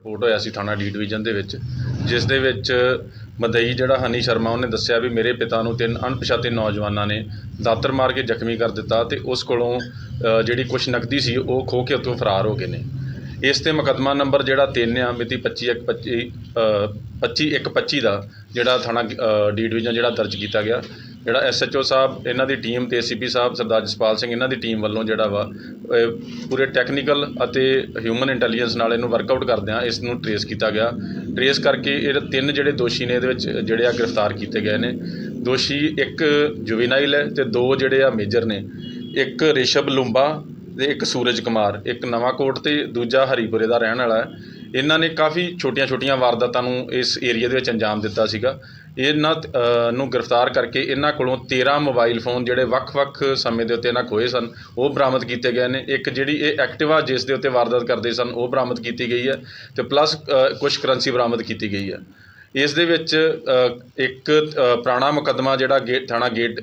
Report ਹੋਇਆ ਸੀ ਥਾਣਾ D division ਦੇ ਵਿੱਚ ਜਿਸ ਦੇ ਵਿੱਚ ਮਦਈ ਜਿਹੜਾ ਹਨੀ ਸ਼ਰਮਾ ਉਹਨੇ ਦੱਸਿਆ ਵੀ ਮੇਰੇ ਪਿਤਾ ਨੂੰ ਤਿੰਨ ਅਣਪਛਾਤੇ ਨੌਜਵਾਨਾਂ ਨੇ ਦਾਤਰ ਮਾਰ ਕੇ ਜ਼ਖਮੀ ਕਰ ਦਿੱਤਾ ਤੇ ਉਸ ਕੋਲੋਂ ਅ, ਜਿਹੜੀ ਕੁਛ ਨਕਦੀ ਸੀ ਉਹ ਖੋਹ ਕੇ ਉੱਥੋਂ ਫਰਾਰ ਹੋ ਗਏ ਨੇ। ਇਸ ਤੇ ਮੁਕੱਦਮਾ ਨੰਬਰ ਜਿਹੜਾ 3 ਆ ਮਿਤੀ 25 ਇੱਕ 25 ਅ, 25 ਇੱਕ 25 ਦਾ ਜਿਹੜਾ ਥਾਣਾ ਡੀ ਡਿਵੀਜ਼ਨ ਜਿਹੜਾ ਦਰਜ ਕੀਤਾ ਗਿਆ ਜਿਹੜਾ ਐਸਐਚਓ ਸਾਹਿਬ, ਇਹਨਾਂ ਦੀ ਟੀਮ ਤੇ ਏਸੀਪੀ ਸਾਹਿਬ, ਸਰਦਾਰ ਜਸਪਾਲ ਸਿੰਘ, ਇਹਨਾਂ ਦੀ ਟੀਮ ਵੱਲੋਂ ਜਿਹੜਾ ਵਾ ਪੂਰੇ ਟੈਕਨੀਕਲ ਅਤੇ ਹਿਊਮਨ ਇੰਟੈਲੀਜੈਂਸ ਨਾਲ ਇਹਨੂੰ ਵਰਕਆਊਟ ਕਰਦਿਆਂ ਇਸ ਨੂੰ ਟਰੇਸ ਕੀਤਾ ਗਿਆ। ਟਰੇਸ ਕਰਕੇ ਇਹ ਤਿੰਨ ਜਿਹੜੇ ਦੋਸ਼ੀ ਨੇ ਇਹਦੇ ਵਿੱਚ, ਜਿਹੜੇ ਆ ਗ੍ਰਿਫਤਾਰ ਕੀਤੇ ਗਏ ਨੇ। ਦੋਸ਼ੀ ਇੱਕ ਜੁਵੀਨਾਈਲ ਹੈ ਤੇ ਦੋ ਜਿਹੜੇ ਆ ਮੇਜਰ ਨੇ। ਇੱਕ ਰਿਸ਼ਭ ਲੁੰਬਾ ਤੇ ਇੱਕ ਸੂਰਜ ਕੁਮਾਰ। ਇੱਕ ਨਵਾਂ ਕੋਟ ਤੇ ਦੂਜਾ ਹਰੀਪੁਰੇ ਦਾ ਰਹਿਣ ਵਾਲਾ ਹੈ। ਇਹਨਾਂ ਨੇ ਕਾਫੀ ਛੋਟੀਆਂ-ਛੋਟੀਆਂ ਵਾਰਦਾਤਾਂ ਨੂੰ ਇਸ ਏਰੀਆ ਦੇ ਵਿੱਚ ਅੰਜਾਮ ਦਿੱਤਾ ਸੀਗਾ। ਇਹਨਾਂ ਨੂੰ ਗ੍ਰਿਫਤਾਰ ਕਰਕੇ ਇਹਨਾਂ ਕੋਲੋਂ 13 ਮੋਬਾਈਲ ਫੋਨ ਜਿਹੜੇ ਵੱਖ-ਵੱਖ ਸਮੇਂ ਦੇ ਉੱਤੇ ਇਹਨਾਂ ਖੋਏ ਸਨ, ਉਹ ਬਰਾਮਦ ਕੀਤੇ ਗਏ ਨੇ। ਇੱਕ ਜਿਹੜੀ ਇਹ ਐਕਟਿਵਾ ਜਿਸ ਦੇ ਉੱਤੇ ਵਾਰਦਾਤ ਕਰਦੇ ਸਨ, ਉਹ ਬਰਾਮਦ ਕੀਤੀ ਗਈ ਹੈ ਤੇ ਪਲੱਸ ਕੁਝ ਕਰੰਸੀ ਬਰਾਮਦ ਕੀਤੀ ਗਈ ਹੈ। ਇਸ ਦੇ ਵਿੱਚ ਇੱਕ ਪੁਰਾਣਾ ਮੁਕੱਦਮਾ ਜਿਹੜਾ ਗੇਟ ਥਾਣਾ ਗੇਟ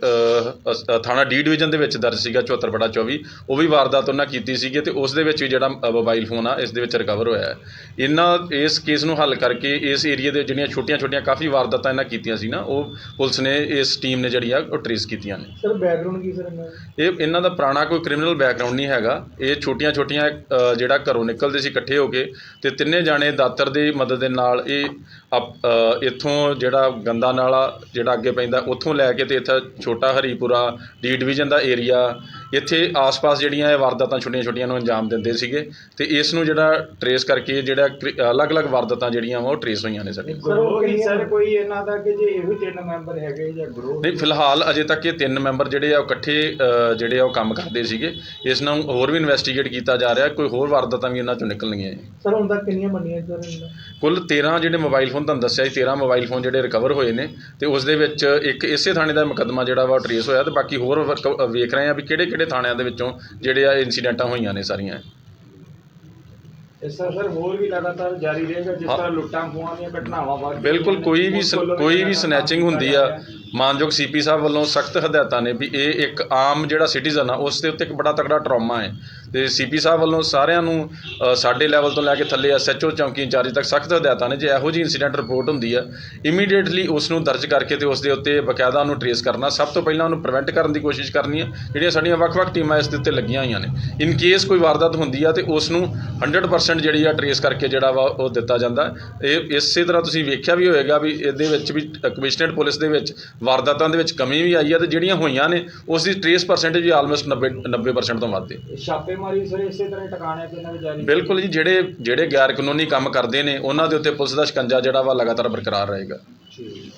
ਥਾਣਾ ਡੀ ਡਿਵੀਜ਼ਨ ਦੇ ਵਿੱਚ ਦਰਜ ਸੀਗਾ 74 ਬੜਾ 24 ਉਹ ਵੀ ਵਾਰਦਾਤ ਉਹਨਾਂ ਕੀਤੀ ਸੀਗੀ ਤੇ ਉਸ ਦੇ ਵਿੱਚ ਵੀ ਜਿਹੜਾ ਮੋਬਾਈਲ ਫੋਨ ਆ ਇਸ ਦੇ ਵਿੱਚ ਰਿਕਵਰ ਹੋਇਆ ਹੈ। ਇਹਨਾਂ ਇਸ ਕੇਸ ਨੂੰ ਹੱਲ ਕਰਕੇ ਇਸ ਏਰੀਆ ਦੇ ਜਿਹੜੀਆਂ ਛੋਟੀਆਂ-ਛੋਟੀਆਂ ਕਾਫੀ ਵਾਰਦਾਤਾਂ ਇਹਨਾਂ ਕੀਤੀਆਂ ਸੀ ਨਾ ਉਹ ਪੁਲਿਸ ਨੇ ਇਸ ਟੀਮ ਨੇ ਜਿਹੜੀ ਆ ਉਹ ਟਰੇਸ ਕੀਤੀਆਂ ਨੇ। ਸਰ ਬੈਕਗ੍ਰਾਉਂਡ ਕੀ ਸਰ ਇਹਨਾਂ ਦਾ? ਇਹ ਇਹਨਾਂ ਦਾ ਪੁਰਾਣਾ ਕੋਈ ਕ੍ਰਿਮੀਨਲ ਬੈਕਗ੍ਰਾਉਂਡ ਨਹੀਂ ਹੈਗਾ। ਇਹ ਛੋਟੀਆਂ-ਛੋਟੀਆਂ ਜਿਹੜਾ ਘਰੋਂ ਨਿਕਲਦੇ ਸੀ ਇਕੱਠੇ ਹੋ ਕੇ ਤੇ ਤਿੰਨੇ ਜਾਣੇ ਦਾਤਰ ਦੀ ਮਦਦ ਦੇ ਨਾਲ ਇਹ ਅਪ- ਇੱਥੋਂ ਜਿਹੜਾ ਗੰਦਾ ਨਾਲਾ ਜਿਹੜਾ ਅੱਗੇ ਪੈਂਦਾ, ਉੱਥੋਂ ਲੈ ਕੇ ਤੇ ਇੱਥੇ ਛੋਟਾ ਹਰੀਪੁਰਾ, ਡੀ ਡਿਵੀਜ਼ਨ ਦਾ ਏਰੀਆ ਇੱਥੇ ਆਸ-ਪਾਸ ਜਿਹੜੀਆਂ ਇਹ ਵਾਰਦਾਤਾਂ ਛੋਟੀਆਂ-ਛੋਟੀਆਂ ਨੂੰ ਅੰਜਾਮ ਦਿੰਦੇ ਸੀਗੇ ਤੇ ਇਸ ਨੂੰ ਜਿਹੜਾ ਟਰੇਸ ਕਰਕੇ ਜਿਹੜਾ ਕ੍ਰਿ- ਅਲੱਗ-ਅਲੱਗ ਵਾਰਦਾਤਾਂ ਜਿਹੜੀਆਂ ਵਾ ਉਹ ਟਰੇਸ ਹੋਈਆਂ ਨੇ ਸਾਡੀਆਂ। ਸਰ, ਉਹ ਗਰੋਹ ਸਰ ਕਿੰਨੀਆਂ- ਕੋਈ ਇਹਨਾਂ ਦਾ ਕਿ ਜੇ ਇਹੋ ਤਿੰਨ ਮੈਂਬਰ ਹੈਗੇ ਜਾਂ ਗਰੋਹ ਨਹੀਂ ਫਿਲਹਾਲ ਅਜੇ ਤੱਕ ਇਹ ਤਿੰਨ ਮੈਂਬਰ ਜਿਹੜੇ ਆ ਉਹ ਇਕੱਠੇ ਅ, ਜਿਹੜੇ ਆ ਉਹ ਕੰਮ ਕਰਦੇ ਸੀਗੇ। ਇਸ ਨੂੰ ਹੋਰ ਵੀ ਇਨਵੈਸਟੀਗੇਟ ਕੀਤਾ ਜਾ ਰਿਹਾ ਕੋਈ ਹੋਰ ਵਾਰਦਾਤਾਂ ਵੀ ਇਹਨਾਂ ਚੋਂ ਨਿਕਲਣਗੀਆਂ ਜੀ। ਸਰ ਹੁਣ ਤੱਕ ਕਿੰਨੀਆਂ ਮੰਨੀਆਂ ਸਰ ਇਹਨਾਂ ਕੁੱਲ 13 ਜਿਹੜੇ ਮੋਬਾਈਲ ਫੋਨ ਤੁਹਾਨੂੰ ਦੱਸਿਆ ਸੀ 13 ਮੋਬਾਈਲ ਫੋਨ ਜਿਹੜੇ ਰਿਕਵਰ ਹੋਏ ਨੇ ਤੇ ਉਸ ਦੇ ਵਿੱਚ ਇੱਕ ਇਸੇ ਥਾਣੇ ਦਾ ਮੁਕੱਦਮਾ ਜਿਹੜਾ ਵਾ ਟਰੇਸ ਹੋਇਆ ਤੇ ਬਾਕੀ ਹੋਰ ਵਰਕ- ਵੇਖ ਰਹੇ ਆ ਵੀ ਕਿਹੜੇ ਕਿਹੜੇ ਥਾਣਿਆਂ ਦੇ ਵਿੱਚੋਂ ਜਿਹੜੇ ਆ ਇਨਸੀਡੈਂਟਾਂ ਹੋਈਆਂ ਨੇ ਸਾਰੀਆਂ? ਇਸ ਤਰ੍ਹਾਂ ਸਰ ਹੋਰ ਵੀ ਲਗਾਤਾਰ ਜਾਰੀ ਰਹੇਗਾ ਜਿਸ ਹਾਂ। ਤਰ੍ਹਾਂ ਲੁੱਟਾਂ ਖੋਹਾਂ ਦੀਆਂ ਘਟਨਾਵਾਂ ਵੱਧ ਬਿਲਕੁਲ ਕੋਈ ਵੀ ਸ- ਕੋਈ ਵੀ ਸਨੈਚਿੰਗ ਹੁੰਦੀ ਆ। ਮਾਨਯੋਗ ਸੀਪੀ ਸਾਹਿਬ ਵੱਲੋਂ ਸਖਤ ਹਦਾਇਤਾਂ ਨੇ ਵੀ ਇਹ ਇੱਕ ਆਮ ਜਿਹੜਾ ਸਿਟੀਜ਼ਨ ਆ ਉਸ ਦੇ ਉੱਤੇ ਇੱਕ ਬੜਾ ਤਕੜਾ ਟਰਾਮਾ ਹੈ ਤੇ ਸੀਪੀ ਸਾਹਿਬ ਵੱਲੋਂ ਸਾਰਿਆਂ ਨੂੰ ਅ, ਸਾਡੇ ਲੈਵਲ ਤੋਂ ਲੈ ਕੇ ਥੱਲੇ ਐਸਐਚਓ ਚੌਂਕੀ ਇੰਚਾਰਜ ਤੱਕ ਸਖਤ ਹਦਾਇਤਾਂ ਨੇ ਜੇ ਇਹੋ ਜਿਹੀ ਇਨਸੀਡੈਂਟ ਰਿਪੋਰਟ ਹੁੰਦੀ ਆ ਇਮੀਡੀਏਟਲੀ ਉਸ ਨੂੰ ਦਰਜ ਕਰਕੇ ਤੇ ਉਸ ਦੇ ਉੱਤੇ ਬਕਾਇਦਾ ਉਹਨੂੰ ਟਰੇਸ ਕਰਨਾ ਸਭ ਤੋਂ ਪਹਿਲਾਂ ਉਹਨੂੰ ਪ੍ਰੀਵੈਂਟ ਕਰਨ ਦੀ ਕੋਸ਼ਿਸ਼ ਕਰਨੀ ਹੈ ਜਿਹੜੀਆਂ ਸਾਡੀਆਂ ਵੱਖ-ਵੱਖ ਟੀਮਾਂ ਇਸ ਦੇ ਉੱਤੇ ਲੱਗੀਆਂ ਹੋਈਆਂ ਨੇ ਇਨ ਕੇਸ ਕੋਈ ਵਾਰਦਾਤ ਹੁੰਦੀ ਆ ਤੇ ਉਸ ਨੂੰ 100% ਜਿਹੜੀ ਆ ਟਰੇਸ ਕਰਕੇ ਜਿਹੜਾ ਵਾ ਉਹ ਦਿੱਤਾ ਜਾਂਦਾ। ਇਹ ਇਸੇ ਤਰ੍ਹਾਂ ਤੁਸੀਂ ਵੇਖਿਆ ਵੀ ਹੋਏਗਾ ਵੀ ਇਹਦੇ ਵਿੱਚ ਵੀ ਕਮਿਸ਼ਨਰੇਟ ਪੁਲਿਸ ਦੇ ਵਿੱਚ ਵਾਰਦਾਤਾਂ ਦੇ ਵਿੱਚ ਕਮੀ ਵੀ ਆਈ ਆ ਤੇ ਜਿਹੜੀਆਂ ਹੋਈਆਂ ਨੇ ਉਸ ਦੀ ਟਰੇਸ ਪਰਸੈਂਟੇਜ ਵੀ ਆਲਮੋਸਟ 90 90% ਤੋਂ ਵੱਧ ਹੈ ਛਾਪੇਮਾਰੀ ਸਰ ਇਸੇ ਤਰ੍ਹਾਂ ਟਿਕਾਣਿਆਂ ਤੇ ਇਹਨਾਂ ਦੇ ਜਾਰੀ ਬਿਲਕੁਲ ਜੀ ਜਿਹੜੇ ਜਿਹੜੇ ਗੈਰ ਕਾਨੂੰਨੀ ਕੰਮ ਕਰਦੇ ਨੇ ਉਹਨਾਂ ਦੇ ਉੱਤੇ ਪੁਲਿਸ ਦਾ ਸ਼ਿਕੰਜਾ ਜਿਹੜਾ ਵਾ ਲਗਾਤਾਰ ਬਰਕਰਾਰ ਰਹੇਗਾ। ਠੀਕ।